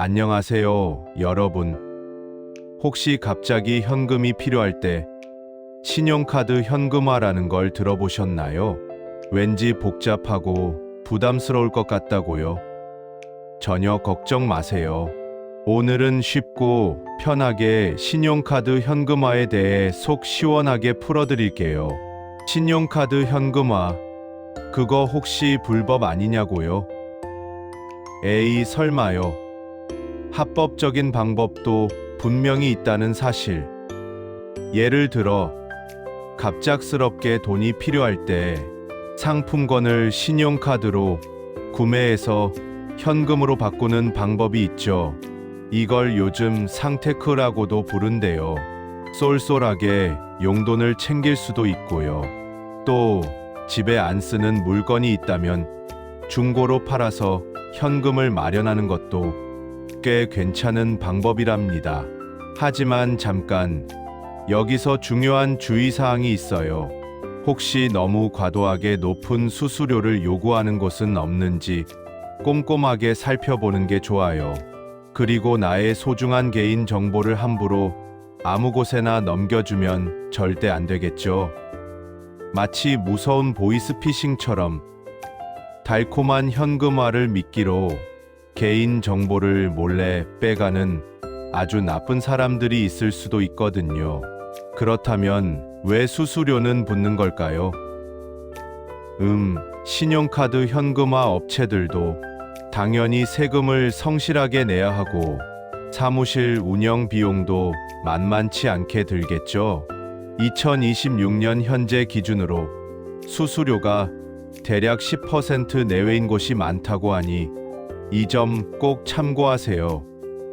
안녕하세요, 여러분. 혹시 갑자기 현금이 필요할 때 신용카드 현금화라는 걸 들어보셨나요? 왠지 복잡하고 부담스러울 것 같다고요. 전혀 걱정 마세요. 오늘은 쉽고 편하게 신용카드 현금화에 대해 속 시원하게 풀어드릴게요. 신용카드 현금화, 그거 혹시 불법 아니냐고요? 에이, 설마요. 합법적인 방법도 분명히 있다는 사실. 예를 들어, 갑작스럽게 돈이 필요할 때 상품권을 신용카드로 구매해서 현금으로 바꾸는 방법이 있죠. 이걸 요즘 상테크라고도 부른대요. 쏠쏠하게 용돈을 챙길 수도 있고요. 또 집에 안 쓰는 물건이 있다면 중고로 팔아서 현금을 마련하는 것도 꽤 괜찮은 방법이랍니다. 하지만 잠깐 여기서 중요한 주의사항이 있어요. 혹시 너무 과도하게 높은 수수료를 요구하는 곳은 없는지 꼼꼼하게 살펴보는 게 좋아요. 그리고 나의 소중한 개인 정보를 함부로 아무 곳에나 넘겨주면 절대 안 되겠죠. 마치 무서운 보이스피싱처럼 달콤한 현금화를 미끼로 개인 정보를 몰래 빼가는 아주 나쁜 사람들이 있을 수도 있거든요. 그렇다면 왜 수수료는 붙는 걸까요? 음, 신용카드 현금화 업체들도 당연히 세금을 성실하게 내야 하고 사무실 운영 비용도 만만치 않게 들겠죠. 2026년 현재 기준으로 수수료가 대략 10% 내외인 곳이 많다고 하니 이 점 꼭 참고하세요.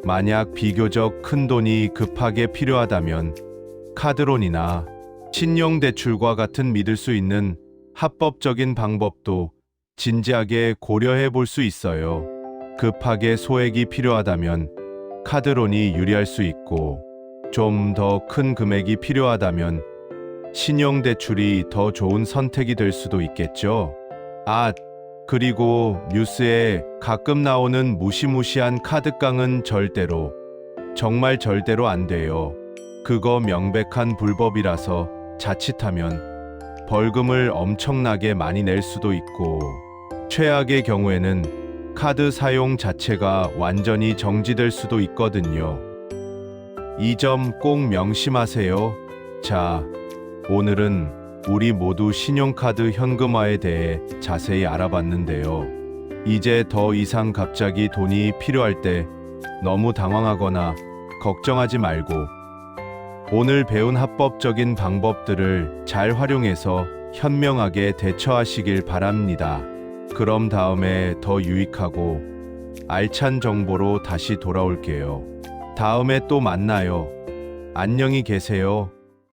만약 비교적 큰 돈이 급하게 필요하다면 카드론이나 신용대출과 같은 믿을 수 있는 합법적인 방법도 진지하게 고려해 볼 수 있어요. 급하게 소액이 필요하다면 카드론이 유리할 수 있고 좀 더 큰 금액이 필요하다면 신용대출이 더 좋은 선택이 될 수도 있겠죠. 아, 그리고 뉴스에 가끔 나오는 무시무시한 카드깡은 절대로, 정말 절대로 안 돼요. 그거 명백한 불법이라서 자칫하면 벌금을 엄청나게 많이 낼 수도 있고, 최악의 경우에는 카드 사용 자체가 완전히 정지될 수도 있거든요. 이 점 꼭 명심하세요. 자, 오늘은 우리 모두 신용카드 현금화에 대해 자세히 알아봤는데요. 이제 더 이상 갑자기 돈이 필요할 때 너무 당황하거나 걱정하지 말고 오늘 배운 합법적인 방법들을 잘 활용해서 현명하게 대처하시길 바랍니다. 그럼 다음에 더 유익하고 알찬 정보로 다시 돌아올게요. 다음에 또 만나요. 안녕히 계세요.